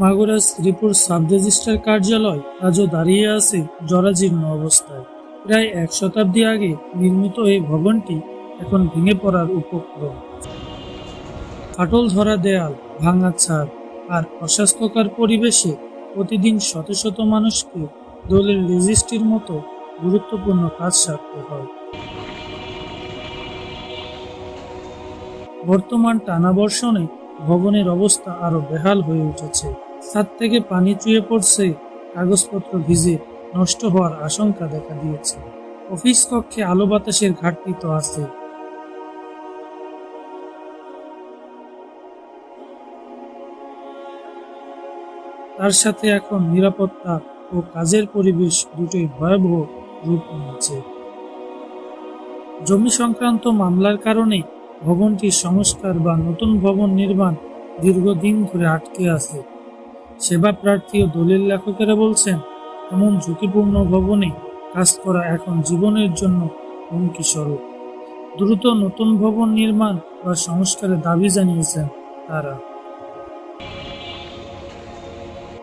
Magura Sreepur sub registrar কার্যালয় আজও দাঁড়িয়ে আছে জরাজীর্ণ অবস্থায়। প্রায় এক শতাব্দী আগে নির্মিত এই ভবনটি এখন ভেঙে পড়ার উপক্রম। ফাটল ধরা দেয়াল, ভাঙা ছাদ আর অস্বাস্থ্যকর পরিবেশে প্রতিদিন শত শত মানুষকে দলের রেজিস্ট্রির মতো গুরুত্বপূর্ণ কাজ সারতে হয়। বর্তমান টানা বর্ষণে ভবনের অবস্থা আরও বেহাল হয়ে উঠেছে। ছাদ থেকে পানি চুয়ে পড়ছে, কাগজপত্র ভিজে নষ্ট হওয়ার আশঙ্কা দেখা দিয়েছে। অফিস কক্ষে আলো বাতাসের ঘাটতি তো আছে। তার সাথে এখন নিরাপত্তা ও কাজের পরিবেশ দুটোই ভয়াবহ রূপ নিয়েছে। জমি সংক্রান্ত মামলার কারণে ভবনটির সংস্কার বা নতুন ভবন নির্মাণ দীর্ঘদিন ধরে আটকে আছে। সেবা প্রার্থী ও দলিল লেখকেরা বলছেন, এমন ঝুঁকিপূর্ণ ভবনে কাজ করা এখন জীবনের জন্য হুমকি স্বরূপ দ্রুত নতুন ভবন নির্মাণ বা সংস্কারের দাবি জানিয়েছেন তারা।